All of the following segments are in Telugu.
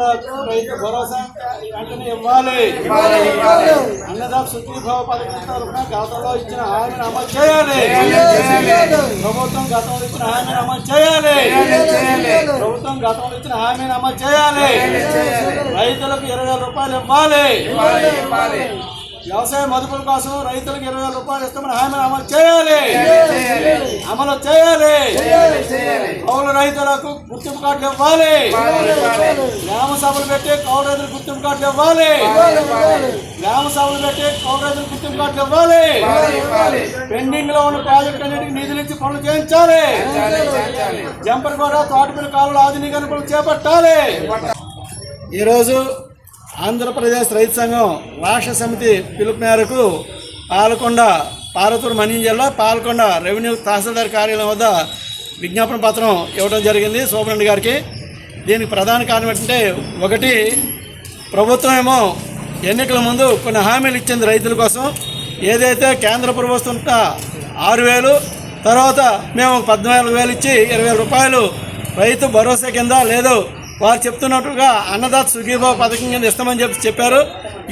రైతు భరోసా వెంటనే ఇవ్వాలి. అన్నదాత సుఖీభావ పథకం తరఫున గతంలో ఇచ్చిన హామీని అమలు చేయాలి. ప్రభుత్వం గతంలో ఇచ్చిన హామీని అమలు చేయాలి. ప్రభుత్వం గతంలో ఇచ్చిన హామీని అమలు చేయాలి. రైతులకు ఇరవై రూపాయలు ఇవ్వాలి. వ్యవసాయ మదుపుల కోసం రైతులకు ఇరవై వేల రూపాయలు ఇస్తామని హామీని అమలు చేయాలి. అమలు చేయాలి. కౌలు రైతులకు గుర్తింపు కార్డులు ఇవ్వాలి. గ్రామ సభలు పెట్టి కౌలు రైతులకు గుర్తింపు కార్డులు ఇవ్వాలి. గ్రామ సభలు పెట్టి కౌలు రైతులకు గుర్తింపు కార్డులు ఇవ్వాలి. పెండింగ్లో ఉన్న ప్రాజెక్ట్ అన్నిటికీ నిధులు ఇచ్చి పనులు చేయించాలి. జంపర్ కూడా తోటపల్లి కాలువల ఆధునీకరణ పనులు చేపట్టాలి. ఈరోజు ఆంధ్రప్రదేశ్ రైతు సంఘం రాష్ట్ర సమితి పిలుపు మేరకు పాలకొండ పార్వతూరు మన్యం జిల్లా పాలకొండ రెవెన్యూ తహసీల్దార్ కార్యాలయం వద్ద విజ్ఞాపన పత్రం ఇవ్వడం జరిగింది సోమరెడ్డి గారికి. దీనికి ప్రధాన కారణం ఏంటంటే ఒకటి ప్రభుత్వం ఏమో ఎన్నికల ముందు కొన్ని హామీలు ఇచ్చింది రైతుల కోసం. ఏదైతే కేంద్ర ప్రభుత్వం ఆరు వేలు తర్వాత మేము పద్నాలుగు వేలు ఇచ్చి ఇరవై రూపాయలు రైతు భరోసా కింద లేదు వారు చెప్తున్నట్టుగా అన్నదాత సుఖీభావ పథకం కింద ఇస్తామని చెప్పి చెప్పారు.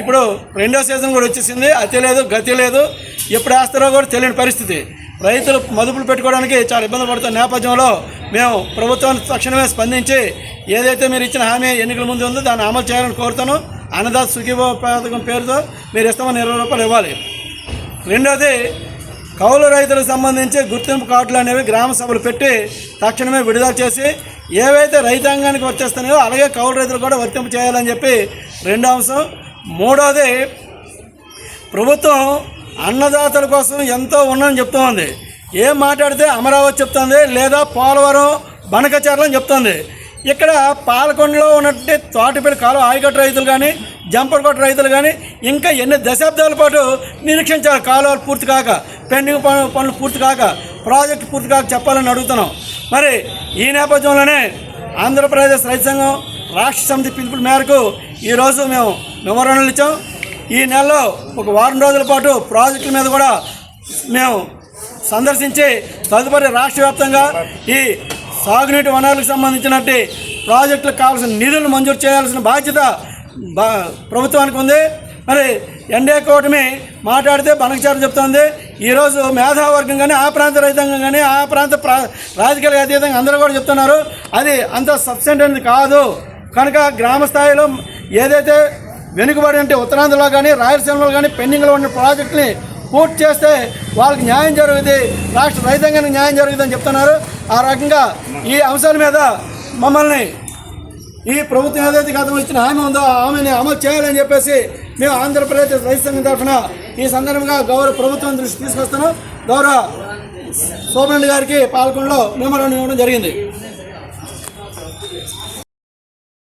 ఇప్పుడు రెండో సీజన్ కూడా వచ్చేసింది. అతి లేదు గతి లేదు. ఎప్పుడు వేస్తారో కూడా తెలియని పరిస్థితి. రైతులు మదుపులు పెట్టుకోవడానికి చాలా ఇబ్బంది పడుతున్న నేపథ్యంలో మేము ప్రభుత్వాన్ని తక్షణమే స్పందించి ఏదైతే మీరు ఇచ్చిన హామీ ఎన్నికల ముందు ఉందో దాన్ని అమలు చేయాలని కోరుతాను. అన్నదాత సుఖీభావ పథకం పేరుతో మీరు ఇస్తామని ఇరవై రూపాయలు ఇవ్వాలి. రెండోది కౌలు రైతులకు సంబంధించి గుర్తింపు కార్డులు అనేవి గ్రామ సభలు పెట్టి తక్షణమే విడుదల చేసి ఏవైతే రైతాంగానికి వచ్చేస్తున్నాయో అలాగే కౌలు రైతులు కూడా వర్తింపు చేయాలని చెప్పి రెండో అంశం. మూడోది ప్రభుత్వం అన్నదాతల కోసం ఎంతో ఉన్నదని చెప్తోంది ఏం మాట్లాడితే అమరావతి చెప్తుంది లేదా పోలవరం బనకచర్లని చెప్తుంది. ఇక్కడ పాలకొండలో ఉన్నట్టు తోటపల్లి కాలువ ఆయకట్టు రైతులు కానీ జంపరకొట్ట రైతులు కానీ ఇంకా ఎన్ని దశాబ్దాల పాటు నిరీక్షించారు. కాలువలు పూర్తి కాక పెండింగ్ పనులు పూర్తి కాక ప్రాజెక్ట్ పూర్తి కాక చెప్పాలని అడుగుతున్నాం. మరి ఈ నేపథ్యంలోనే ఆంధ్రప్రదేశ్ రైతు సంఘం రాష్ట్ర సమితి పిలుపుల మేరకు ఈరోజు మేము వివరణలు ఇచ్చాం. ఈ నెలలో ఒక వారం రోజుల పాటు ప్రాజెక్టుల మీద కూడా మేము సందర్శించి తదుపరి రాష్ట్ర వ్యాప్తంగా ఈ సాగునీటి వనరులకు సంబంధించినట్టు ప్రాజెక్టులకు కావాల్సిన నిధులు మంజూరు చేయాల్సిన బాధ్యత బా ప్రభుత్వానికి ఉంది. మరి ఎన్డీఏ కూటమి మాట్లాడితే బనకచారు చెప్తోంది. ఈరోజు మేధావర్గం కానీ ఆ ప్రాంత రైతాంగం కానీ ఆ ప్రాంత ప్రా రాజకీయాలకు అతీతంగా అందరూ కూడా చెప్తున్నారు. అది అంత సబ్సెంట్ అనేది కాదు. కనుక గ్రామ స్థాయిలో ఏదైతే వెనుకబడి అంటే ఉత్తరాంధ్రలో కానీ రాయలసీమలో కానీ పెండింగ్లో ఉన్న ప్రాజెక్టుని పూర్తి చేస్తే వాళ్ళకి న్యాయం జరుగుతుంది రాష్ట్ర రైతాంగానికి న్యాయం జరుగుతుందని చెప్తున్నారు. ఆ రకంగా ఈ అంశాల మీద మమ్మల్ని ఈ ప్రభుత్వం ఏదైతే గతంలో ఇచ్చిన హామీ ఉందో ఆ హామీని అమలు చేయాలని చెప్పేసి మేము ఆంధ్రప్రదేశ్ రైతు సంఘం తరఫున ఈ సందర్భంగా గౌరవ ప్రభుత్వం దృష్టి తీసుకొస్తున్నాం. గౌరవ సోమరెడ్డి గారికి పాల్గొనలో మెమోరాండం ఇవ్వడం జరిగింది.